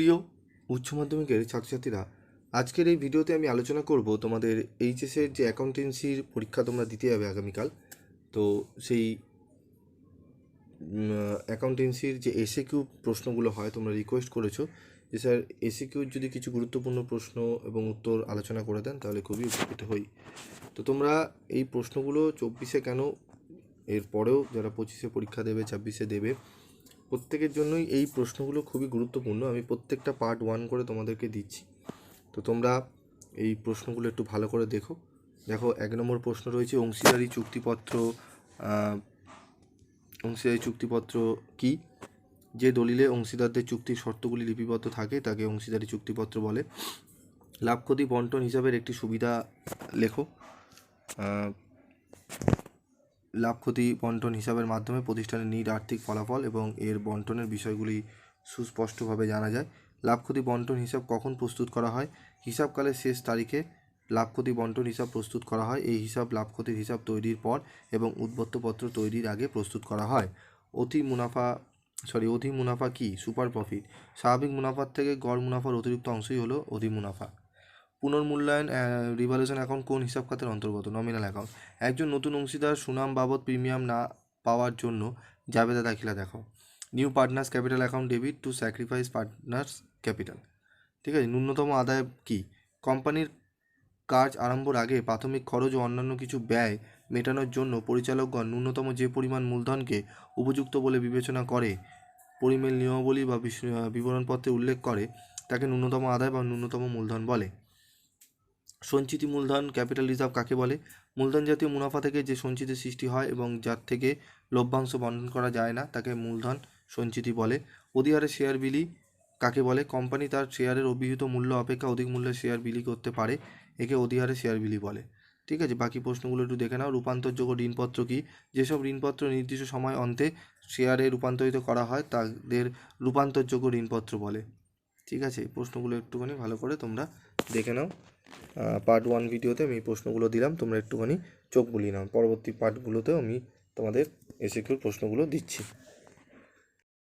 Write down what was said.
প্রিয় উচ্চ মাধ্যমিকের ছাত্রছাত্রীরা, আজকের এই ভিডিওতে আমি আলোচনা করব তোমাদের এইচএসের যে অ্যাকাউন্টেন্সির পরীক্ষা তোমরা দিতে যাবে আগামীকাল, তো সেই অ্যাকাউন্টেন্সির যে এসে কিউ প্রশ্নগুলো হয় তোমরা রিকোয়েস্ট করেছ, যে স্যার এসে যদি কিছু গুরুত্বপূর্ণ প্রশ্ন এবং উত্তর আলোচনা করে দেন তাহলে খুবই উপকৃত হই। তো তোমরা এই প্রশ্নগুলো চব্বিশে কেন এর পরেও যারা পঁচিশে পরীক্ষা দেবে, ছাব্বিশে দেবে প্রত্যেকের জন্যই এই প্রশ্নগুলো খুবই গুরুত্বপূর্ণ। আমি প্রত্যেকটা পার্ট ওয়ান করে তোমাদেরকে দিচ্ছি। তো তোমরা এই প্রশ্নগুলো একটু ভালো করে দেখো। দেখো, এক নম্বর প্রশ্ন রয়েছে, অংশীদারি চুক্তিপত্র অংশীদারি চুক্তিপত্র কি? যে দলিলে অংশীদারদের চুক্তির শর্তগুলি লিপিবদ্ধ থাকে, তাকে অংশীদারি চুক্তিপত্র বলে। লাভ ক্ষতি বন্টন হিসাবের একটি সুবিধা লেখো। লাভ ক্ষতি বন্টন হিসাবের মাধ্যমে প্রতিষ্ঠানের নিট আর্থিক ফলাফল এবং এর বন্টনের বিষয়গুলি সুস্পষ্টভাবে জানা যায়। লাভ ক্ষতি বন্টন হিসাব কখন প্রস্তুত করা হয়? হিসাবকালের শেষ তারিখে লাভ ক্ষতি বন্টন হিসাব প্রস্তুত করা হয়। এই হিসাব লাভ ক্ষতির হিসাব তৈরির পর এবং উদ্বত্তপত্র তৈরির আগে প্রস্তুত করা হয়। অতি মুনাফা, সরি অধি মুনাফা কি? Super profit. স্বাভাবিক মুনাফার থেকে গড় মুনাফার অতিরিক্ত অংশই হলো অধি মুনাফা পুনর্মূল্যায়ন রিভালুয়েশন অ্যাকাউন্ট কোন হিসাব খাতের অন্তর্গত? নমিনাল অ্যাকাউন্ট একজন নতুন অংশীদার সুনাম বাবদ প্রিমিয়াম না পাওয়ার জন্য জাবেদা দাখিলা দেখো new partners capital account debit to sacrifice partners capital ঠিক আছে, ন্যূনতম আদায় কি? কোম্পানির কাজ আরম্ভর আগে প্রাথমিক খরচ ও অন্যান্য কিছু ব্যয় মেটানোর জন্য পরিচালকগণ ন্যূনতম যে পরিমাণ মূলধনকে উপযুক্ত বলে বিবেচনা করে, পরিমেল নিয়মাবলী বা বিবরণপত্রে উল্লেখ করে, তাকে ন্যূনতম আদায় বা ন্যূনতম মূলধন বলে। সঞ্চিতি মূলধন, ক্যাপিটাল রিজার্ভ কাকে বলে? মূলধন জাতীয় মুনাফা থেকে যে সঞ্চিতি সৃষ্টি হয় এবং যার থেকে লভ্যাংশ বন্টন করা যায় না, তাকে মূলধন সঞ্চিতি বলে। অধিহারে শেয়ার বিলি কাকে বলে? কোম্পানি তার শেয়ারের অভিহিত মূল্য অপেক্ষা অধিক মূল্যে শেয়ার বিলি করতে পারে, একে অধিহারে শেয়ার বিলি বলে। ঠিক আছে, বাকি প্রশ্নগুলো একটু দেখে নাও। রূপান্তরযোগ্য ঋণপত্র কি? যেসব ঋণপত্র নির্দিষ্ট সময় অন্তে শেয়ারে রূপান্তরিত করা হয়, তাদের রূপান্তরযোগ্য ঋণপত্র বলে। ঠিক আছে প্রশ্নগুলো একটুখানি ভালো করে তোমরা দেখে নাও। পার্ট ওয়ান ভিডিওতে আমি প্রশ্নগুলো দিলাম, তোমরা একটুখানি চোখ বুলিয়ে নাও। পরবর্তী পার্টগুলোতেও আমি তোমাদের এসিকিউর প্রশ্নগুলো দিচ্ছি।